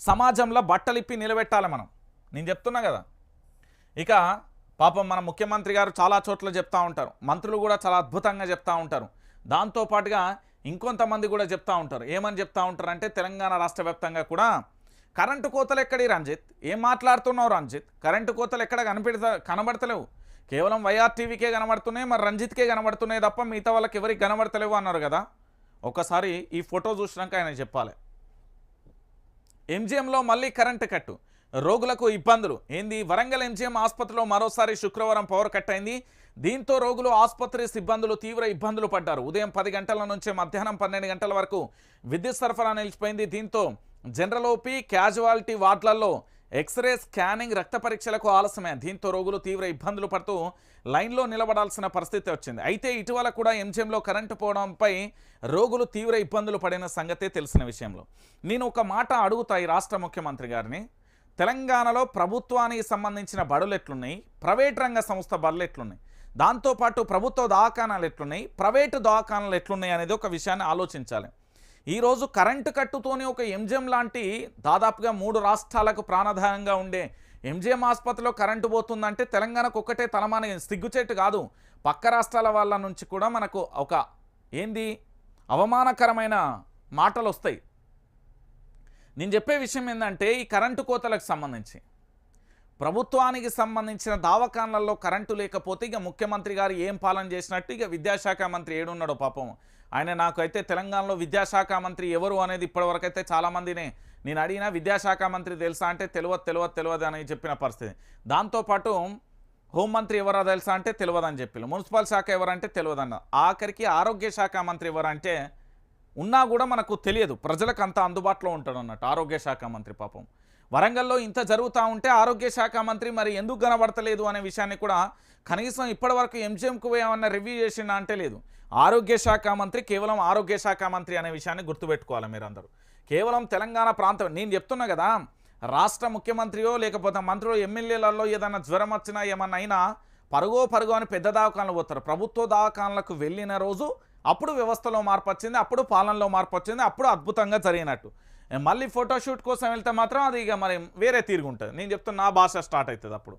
సమాజంలో బట్టలిప్పి నిలబెట్టాలి మనం. నేను చెప్తున్నా కదా. ఇక పాపం మన ముఖ్యమంత్రి గారు చాలా చోట్ల చెప్తూ ఉంటారు. మంత్రులు కూడా చాలా అద్భుతంగా చెప్తూ ఉంటారు. దాంతోపాటుగా ఇంకొంతమంది కూడా చెప్తూ ఉంటారు. ఏమని చెప్తూ ఉంటారు అంటే తెలంగాణ రాష్ట్ర వ్యాప్తంగా కూడా కరెంటు కోతలు ఎక్కడి రంజిత్? ఏం మాట్లాడుతున్నావు రంజిత్? కరెంటు కోతలు ఎక్కడ కనిపెడతా కనబడతలేవు. కేవలం వైఆర్టీవీకే కనబడుతున్నాయి మరి రంజిత్కే కనబడుతున్నాయి తప్ప మిగతా వాళ్ళకి ఎవరికి కనబడతలేవు అన్నారు కదా. ఒకసారి ఈ ఫోటో చూసినాక ఆయన చెప్పాలి. ఎంజిఎంలో మళ్ళీ కరెంటు కట్టు. రోగులకు ఇబ్బందులు. ఏంది? వరంగల్ ఎంజిఎం ఆసుపత్రిలో మరోసారి శుక్రవారం పవర్ కట్ అయింది. దీంతో రోగులు ఆసుపత్రి సిబ్బందులు తీవ్ర ఇబ్బందులు పడ్డారు. ఉదయం పది గంటల నుంచి మధ్యాహ్నం పన్నెండు గంటల వరకు విద్యుత్ సరఫరా నిలిచిపోయింది. దీంతో జనరల్ ఓపీ క్యాజువాలిటీ వార్డులలో ఎక్స్రే స్కానింగ్ రక్త పరీక్షలకు ఆలస్యమే. దీంతో రోగులు తీవ్ర ఇబ్బందులు పడుతూ లైన్లో నిలబడాల్సిన పరిస్థితి వచ్చింది. అయితే ఇటీవల కూడా ఎంజిఎంలో కరెంటు పోవడంపై రోగులు తీవ్ర ఇబ్బందులు పడిన సంగతే తెలిసిన విషయంలో. నేను ఒక మాట అడుగుతా ఈ రాష్ట్ర ముఖ్యమంత్రి గారిని. తెలంగాణలో ప్రభుత్వానికి సంబంధించిన బడులు ఎట్లున్నాయి? ప్రైవేట్ రంగ సంస్థ బడులు ఎట్లున్నాయి? దాంతోపాటు ప్రభుత్వ దవాఖానాలు ఎట్లున్నాయి? ప్రైవేటు దవాఖానాలు ఎట్లున్నాయి అనేది ఒక విషయాన్ని ఆలోచించాలి. ఈరోజు కరెంటు కట్టుతోనే ఒక ఎంజిఎం లాంటి దాదాపుగా మూడు రాష్ట్రాలకు ప్రాణదాయంగా ఉండే ఎంజిఎం ఆసుపత్రిలో కరెంటు పోతుందంటే తెలంగాణకు ఒక్కటే తలమాన సిగ్గుచేటు కాదు. పక్క రాష్ట్రాల వాళ్ళ నుంచి కూడా మనకు ఒక ఏంది? అవమానకరమైన మాటలు వస్తాయి నేను చెప్పే విషయం ఏంటంటే ఈ కరెంటు కోతలకు సంబంధించి. ప్రభుత్వానికి సంబంధించిన దావకాన్లలో కరెంటు లేకపోతే ఇక ముఖ్యమంత్రి గారు ఏం పాలన చేసినట్టు ఇక విద్యాశాఖ మంత్రి ఏడున్నాడో పాపం. ఆయన నాకు అయితే తెలంగాణలో విద్యాశాఖ మంత్రి ఎవరు అనేది ఇప్పటివరకైతే చాలామందినే నేను అడిగిన విద్యాశాఖ మంత్రి తెలుసా అంటే తెలియదు తెలియదు తెలియదు అని చెప్పిన పరిస్థితి. దాంతోపాటు హోంమంత్రి ఎవరో తెలుసా అంటే తెలియదని చెప్పారు మున్సిపల్ శాఖ ఎవరంటే తెలియదన్న. ఆఖరికి ఆరోగ్య శాఖ మంత్రి ఎవరంటే ఉన్నా కూడా మనకు తెలియదు. ప్రజలకు అంత అందుబాటులో ఉంటాడు అన్నట్టు ఆరోగ్య శాఖ మంత్రి పాపం. వరంగల్లో ఇంత జరుగుతూ ఉంటే ఆరోగ్య శాఖ మంత్రి మరి ఎందుకు కనబడతలేదు అనే విషయాన్ని కూడా కనీసం ఇప్పటివరకు ఎంజిఎంకు ఏమన్నా రివ్యూ చేసిండా అంటే లేదు. ఆరోగ్య శాఖ మంత్రి కేవలం ఆరోగ్య శాఖ మంత్రి అనే విషయాన్ని గుర్తుపెట్టుకోవాలి మీరందరూ. కేవలం తెలంగాణ ప్రాంతం నేను చెప్తున్నా కదా రాష్ట్ర ముఖ్యమంత్రియో లేకపోతే మంత్రిలో ఎమ్మెల్యేలలో ఏదైనా జ్వరం వచ్చినా ఏమన్నా అయినా పరుగో పరుగో అని పెద్ద దవాఖానలు పోతారు. ప్రభుత్వ దవాఖానలకు వెళ్ళిన రోజు అప్పుడు వ్యవస్థలో మార్పు వచ్చింది అప్పుడు పాలనలో మార్పు వచ్చింది అప్పుడు అద్భుతంగా జరిగినట్టు. మళ్ళీ ఫోటోషూట్ కోసం వెళ్తే మాత్రం అది ఇక మరి వేరే తీరుగుంటుంది. నేను చెప్తున్నా నా భాష స్టార్ట్ అవుతుంది అప్పుడు.